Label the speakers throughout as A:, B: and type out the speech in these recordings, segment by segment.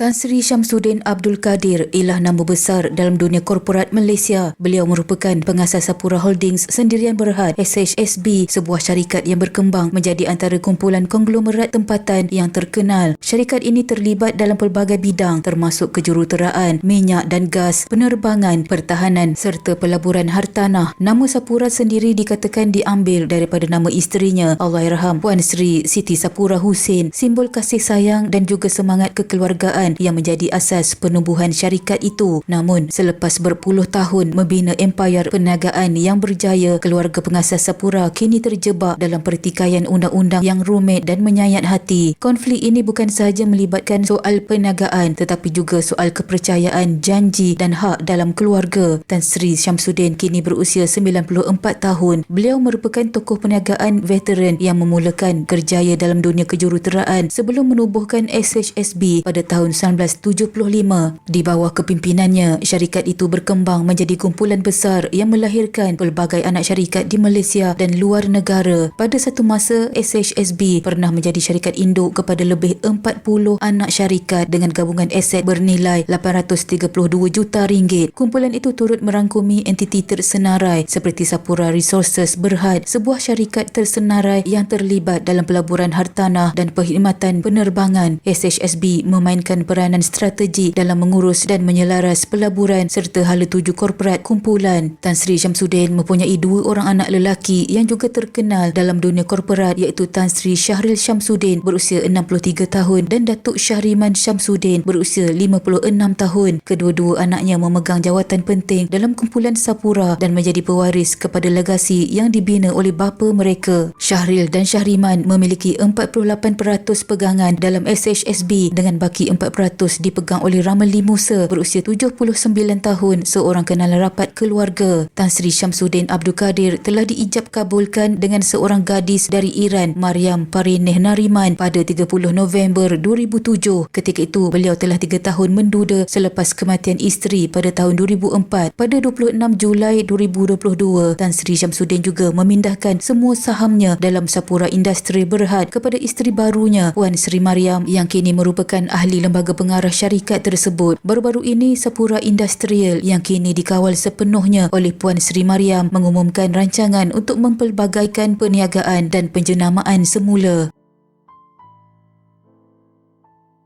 A: Tan Sri Syamsuddin Abdul Kadir ialah nama besar dalam dunia korporat Malaysia. Beliau merupakan pengasas Sapura Holdings Sendirian Berhad SHSB, sebuah syarikat yang berkembang menjadi antara kumpulan konglomerat tempatan yang terkenal. Syarikat ini terlibat dalam pelbagai bidang termasuk kejuruteraan, minyak dan gas, penerbangan, pertahanan serta pelaburan hartanah. Nama Sapura sendiri dikatakan diambil daripada nama isterinya, Allahyarham Puan Sri Siti Sapura Hussein, simbol kasih sayang dan juga semangat kekeluargaan yang menjadi asas penubuhan syarikat itu. Namun, selepas berpuluh tahun membina empayar perniagaan yang berjaya, keluarga pengasas Sapura kini terjebak dalam pertikaian undang-undang yang rumit dan menyayat hati. Konflik ini bukan sahaja melibatkan soal perniagaan tetapi juga soal kepercayaan, janji dan hak dalam keluarga. Tan Sri Syamsuddin kini berusia 94 tahun. Beliau merupakan tokoh perniagaan veteran yang memulakan kerjaya dalam dunia kejuruteraan sebelum menubuhkan SHSB pada tahun 1975. Di bawah kepimpinannya, syarikat itu berkembang menjadi kumpulan besar yang melahirkan pelbagai anak syarikat di Malaysia dan luar negara. Pada satu masa, SHSB pernah menjadi syarikat induk kepada lebih 40 anak syarikat dengan gabungan aset bernilai 832 juta ringgit. Kumpulan itu turut merangkumi entiti tersenarai seperti Sapura Resources Berhad, sebuah syarikat tersenarai yang terlibat dalam pelaburan hartanah dan perkhidmatan penerbangan. SHSB memainkan peranan strategi dalam mengurus dan menyelaras pelaburan serta hala tuju korporat kumpulan. Tan Sri Syamsuddin mempunyai dua orang anak lelaki yang juga terkenal dalam dunia korporat iaitu Tan Sri Syahril Syamsuddin berusia 63 tahun dan Datuk Syahriman Syamsuddin berusia 56 tahun. Kedua-dua anaknya memegang jawatan penting dalam kumpulan Sapura dan menjadi pewaris kepada legasi yang dibina oleh bapa mereka. Syahril dan Syahriman memiliki 48% pegangan dalam SHSB dengan baki 4% dipegang oleh Ramli Musa berusia 79 tahun seorang kenalan rapat keluarga. Tan Sri Syamsuddin Abdul Kadir telah diijab kabulkan dengan seorang gadis dari Iran Mariam Parineh Nariman pada 30 November 2007. Ketika itu beliau telah 3 tahun menduda selepas kematian isteri pada tahun 2004. Pada 26 Julai 2022 Tan Sri Syamsuddin juga memindahkan semua sahamnya dalam Sapura Industri Berhad kepada isteri barunya Puan Sri Mariam yang kini merupakan ahli lembaga pengarah syarikat tersebut. Baru-baru ini Sapura Industrial yang kini dikawal sepenuhnya oleh Puan Sri Mariam mengumumkan rancangan untuk mempelbagaikan perniagaan dan penjenamaan semula.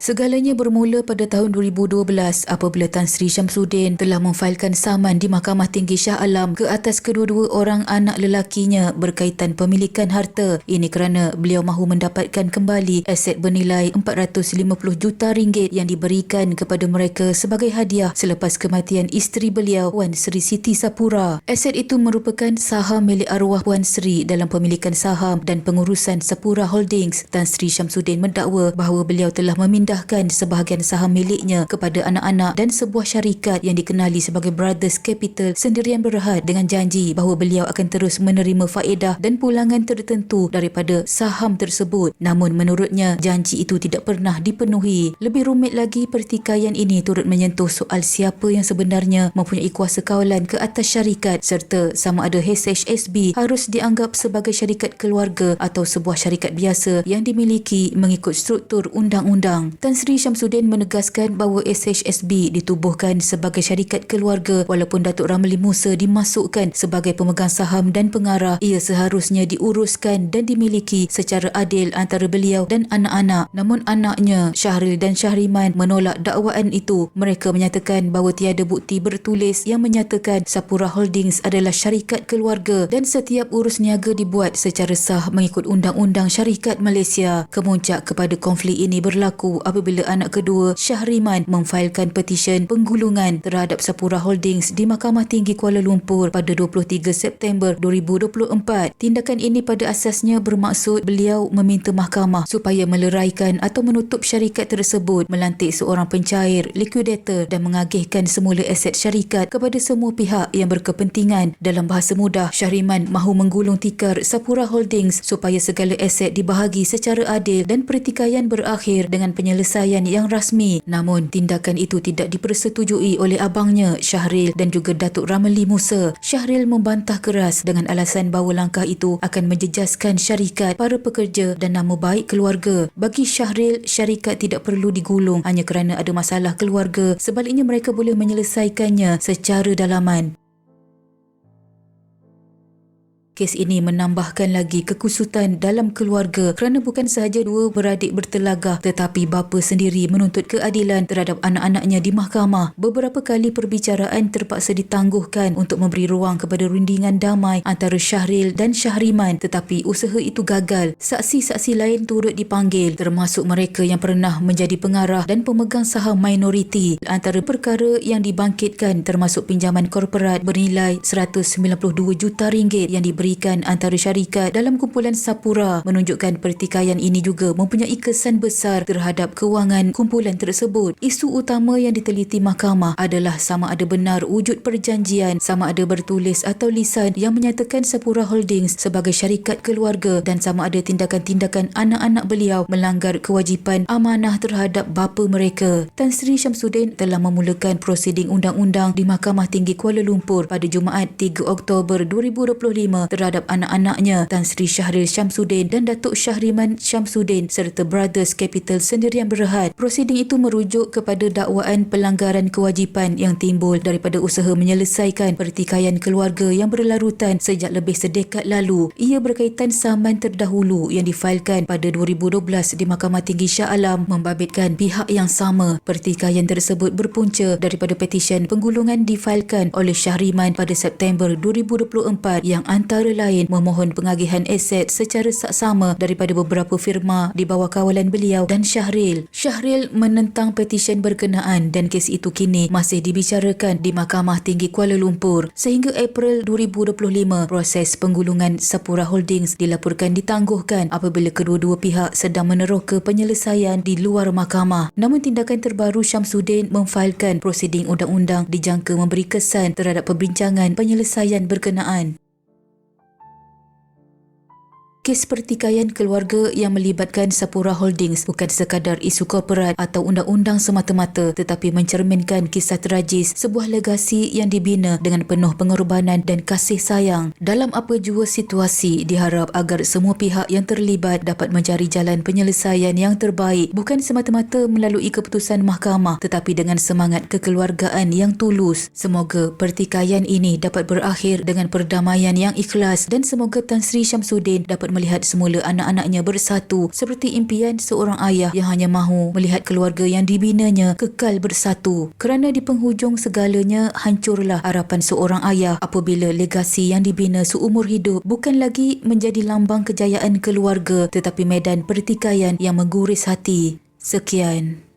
A: Segalanya bermula pada tahun 2012 apabila Tan Sri Syamsuddin telah memfailkan saman di Mahkamah Tinggi Shah Alam ke atas kedua-dua orang anak lelakinya berkaitan pemilikan harta. Ini kerana beliau mahu mendapatkan kembali aset bernilai 450 juta ringgit yang diberikan kepada mereka sebagai hadiah selepas kematian isteri beliau Puan Sri Siti Sapura. Aset itu merupakan saham milik arwah Puan Sri dalam pemilikan saham dan pengurusan Sapura Holdings. Tan Sri Syamsuddin mendakwa bahawa beliau telah meminta memindahkan sebahagian saham miliknya kepada anak-anak dan sebuah syarikat yang dikenali sebagai Brothers Capital sendirian berhad dengan janji bahawa beliau akan terus menerima faedah dan pulangan tertentu daripada saham tersebut. Namun menurutnya janji itu tidak pernah dipenuhi. Lebih rumit lagi pertikaian ini turut menyentuh soal siapa yang sebenarnya mempunyai kuasa kawalan ke atas syarikat serta sama ada HSHSB harus dianggap sebagai syarikat keluarga atau sebuah syarikat biasa yang dimiliki mengikut struktur undang-undang. Tan Sri Syamsuddin menegaskan bahawa SHSB ditubuhkan sebagai syarikat keluarga walaupun Datuk Ramli Musa dimasukkan sebagai pemegang saham dan pengarah. Ia seharusnya diuruskan dan dimiliki secara adil antara beliau dan anak-anak. Namun anaknya Syahril dan Syahriman menolak dakwaan itu. Mereka menyatakan bahawa tiada bukti bertulis yang menyatakan Sapura Holdings adalah syarikat keluarga dan setiap urus niaga dibuat secara sah mengikut undang-undang syarikat Malaysia. Kemuncak kepada konflik ini berlaku apabila anak kedua Syahriman memfailkan petisyen penggulungan terhadap Sapura Holdings di Mahkamah Tinggi Kuala Lumpur pada 23 September 2024. Tindakan ini pada asasnya bermaksud beliau meminta mahkamah supaya meleraikan atau menutup syarikat tersebut melantik seorang pencair, liquidator dan mengagihkan semula aset syarikat kepada semua pihak yang berkepentingan. Dalam bahasa mudah, Syahriman mahu menggulung tikar Sapura Holdings supaya segala aset dibahagi secara adil dan pertikaian berakhir dengan penyelesaian penyelesaian yang rasmi namun tindakan itu tidak dipersetujui oleh abangnya Syahril dan juga Datuk Ramli Musa. Syahril membantah keras dengan alasan bahawa langkah itu akan menjejaskan syarikat, para pekerja dan nama baik keluarga. Bagi Syahril, syarikat tidak perlu digulung hanya kerana ada masalah keluarga. Sebaliknya mereka boleh menyelesaikannya secara dalaman. Kes ini menambahkan lagi kekusutan dalam keluarga kerana bukan sahaja dua beradik bertelagah tetapi bapa sendiri menuntut keadilan terhadap anak-anaknya di mahkamah. Beberapa kali perbicaraan terpaksa ditangguhkan untuk memberi ruang kepada rundingan damai antara Syahril dan Syahriman tetapi usaha itu gagal. Saksi-saksi lain turut dipanggil termasuk mereka yang pernah menjadi pengarah dan pemegang saham minoriti. Antara perkara yang dibangkitkan termasuk pinjaman korporat bernilai 192 juta ringgit yang diberi diberikan antara syarikat dalam kumpulan Sapura menunjukkan pertikaian ini juga mempunyai kesan besar terhadap kewangan kumpulan tersebut. Isu utama yang diteliti mahkamah adalah sama ada benar wujud perjanjian, sama ada bertulis atau lisan yang menyatakan Sapura Holdings sebagai syarikat keluarga dan sama ada tindakan-tindakan anak-anak beliau melanggar kewajipan amanah terhadap bapa mereka. Tan Sri Syamsuddin telah memulakan prosiding undang-undang di Mahkamah Tinggi Kuala Lumpur pada Jumaat 3 Oktober 2025 terhadap anak-anaknya Tan Sri Syahril Syamsuddin dan Datuk Syahriman Syamsuddin serta Brothers Capital Sendirian Berhad. Prosiding itu merujuk kepada dakwaan pelanggaran kewajipan yang timbul daripada usaha menyelesaikan pertikaian keluarga yang berlarutan sejak lebih sedekad lalu. Ia berkaitan saman terdahulu yang difailkan pada 2012 di Mahkamah Tinggi Shah Alam membabitkan pihak yang sama. Pertikaian tersebut berpunca daripada petisyen penggulungan difailkan oleh Syahriman pada September 2024 yang antara antara lain memohon pengagihan aset secara saksama daripada beberapa firma di bawah kawalan beliau dan Syahril. Syahril menentang petisyen berkenaan dan kes itu kini masih dibicarakan di Mahkamah Tinggi Kuala Lumpur. Sehingga April 2025, proses penggulungan Sapura Holdings dilaporkan ditangguhkan apabila kedua-dua pihak sedang meneroka penyelesaian di luar mahkamah. Namun tindakan terbaru Syamsuddin memfailkan prosiding undang-undang dijangka memberi kesan terhadap perbincangan penyelesaian berkenaan. Kes pertikaian keluarga yang melibatkan Sapura Holdings bukan sekadar isu korporat atau undang-undang semata-mata tetapi mencerminkan kisah tragis sebuah legasi yang dibina dengan penuh pengorbanan dan kasih sayang. Dalam apa jua situasi, diharap agar semua pihak yang terlibat dapat mencari jalan penyelesaian yang terbaik bukan semata-mata melalui keputusan mahkamah tetapi dengan semangat kekeluargaan yang tulus. Semoga pertikaian ini dapat berakhir dengan perdamaian yang ikhlas dan semoga Tan Sri Syamsuddin dapat dapat melihat semula anak-anaknya bersatu seperti impian seorang ayah yang hanya mahu melihat keluarga yang dibinanya kekal bersatu. Kerana di penghujung segalanya hancurlah harapan seorang ayah apabila legasi yang dibina seumur hidup bukan lagi menjadi lambang kejayaan keluarga tetapi medan pertikaian yang mengguris hati. Sekian.